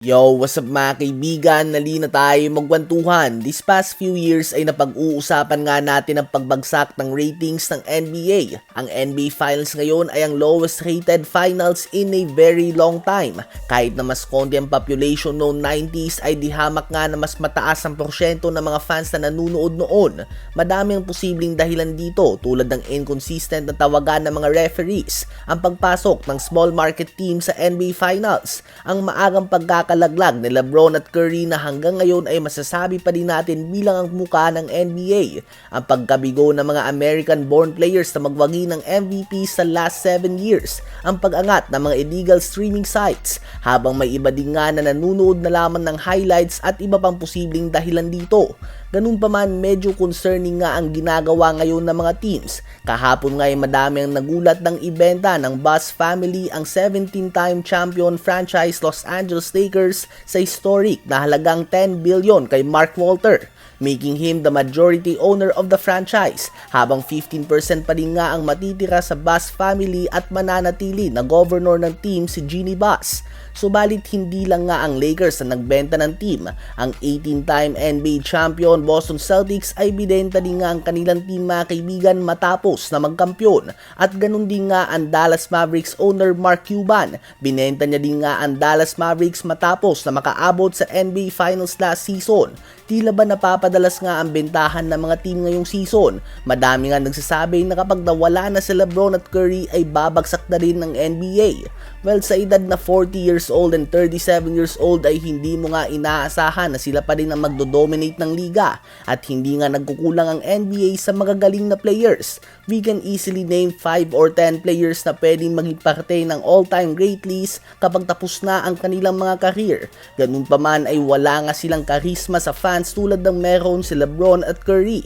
Yo, what's up mga kaibigan? Nali na tayo magkwentuhan. This past few years ay napag-uusapan nga natin ang pagbagsak ng ratings ng NBA. Ang NBA Finals ngayon ay ang lowest rated finals in a very long time. Kahit na mas konti ang population noong 90s ay dihamak nga na mas mataas ang porsyento ng mga fans na nanunood noon. Madami ang posibleng dahilan dito tulad ng inconsistent na tawagan ng mga referees, ang pagpasok ng small market team sa NBA Finals, ang maagang pagkaka pagkakalaglag ni Lebron at Curry na hanggang ngayon ay masasabi pa din natin bilang ang muka ng NBA. Ang pagkabigo ng mga American-born players na magwagi ng MVP sa last 7 years. Ang pag-angat ng mga illegal streaming sites habang may iba din nga na nanunood na lamang ng highlights at iba pang posibleng dahilan dito. Ganun pa man, medyo concerning nga ang ginagawa ngayon ng mga teams. Kahapon nga ay madami ang nagulat ng ibenta ng Buzz family ang 17-time champion franchise Los Angeles Lakers sa historic na halagang 10 billion kay Mark Walter making him the majority owner of the franchise habang 15% pa rin nga ang matitira sa Bass family at mananatili na governor ng team si Jeannie Bass. Subalit hindi lang nga ang Lakers na nagbenta ng team. Ang 18-time NBA champion Boston Celtics ay binenta din nga ang kanilang team mga kaibigan matapos na magkampyon. At ganun din nga ang Dallas Mavericks owner Mark Cuban. Binenta niya din nga ang Dallas Mavericks matapos na makaabot sa NBA Finals last season. Tila ba napapadalas nga ang bentahan ng mga team ngayong season? Madami nga nagsasabi na kapag nawala na si Lebron at Curry ay babagsak na rin ng NBA. Well, sa edad na 40 years old and 37 years old ay hindi mo nga inaasahan na sila pa rin ang magdodominate ng liga at hindi nga nagkukulang ang NBA sa magagaling na players. We can easily name 5 or 10 players na pwedeng maging parte ng all-time great list kapag tapos na ang kanilang mga career. Ganun pa man ay wala nga silang karisma sa fans tulad ng meron si Lebron at Curry.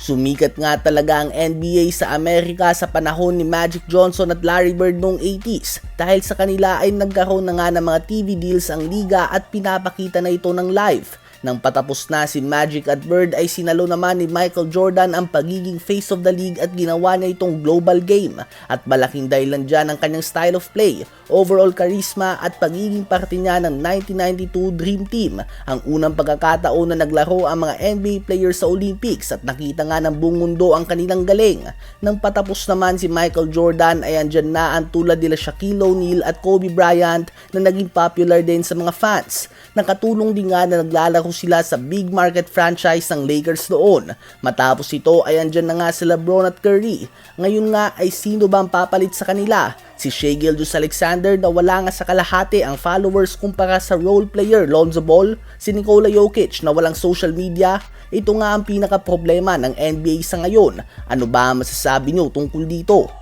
Sumikat nga talaga ang NBA sa Amerika sa panahon ni Magic Johnson at Larry Bird noong 80s dahil sa kanila ay nagkaroon na nga ng mga TV deals ang liga at pinapakita na ito ng live. Nang patapos na si Magic at Bird ay sinalo naman ni Michael Jordan ang pagiging face of the league at ginawa niya itong global game at malaking dahilan dyan ang kanyang style of play, overall charisma at pagiging parte niya ng 1992 Dream Team, ang unang pagkakataon na naglaro ang mga NBA players sa Olympics at nakita nga ng buong mundo ang kanilang galing. Nang patapos naman si Michael Jordan ay andyan na ang tulad nila Shaquille O'Neal at Kobe Bryant na naging popular din sa mga fans. Nakatulong din nga na naglalaro sila sa big market franchise ng Lakers noon. Matapos ito ay andyan na nga si Lebron at Curry. Ngayon nga ay sino ba ang papalit sa kanila? Si Shea Gilgeous Alexander na wala nga sa kalahati ang followers kumpara sa role player Lonzo Ball, si Nikola Jokic na walang social media, ito nga ang pinaka problema ng NBA sa ngayon. Ano ba masasabi nyo tungkol dito?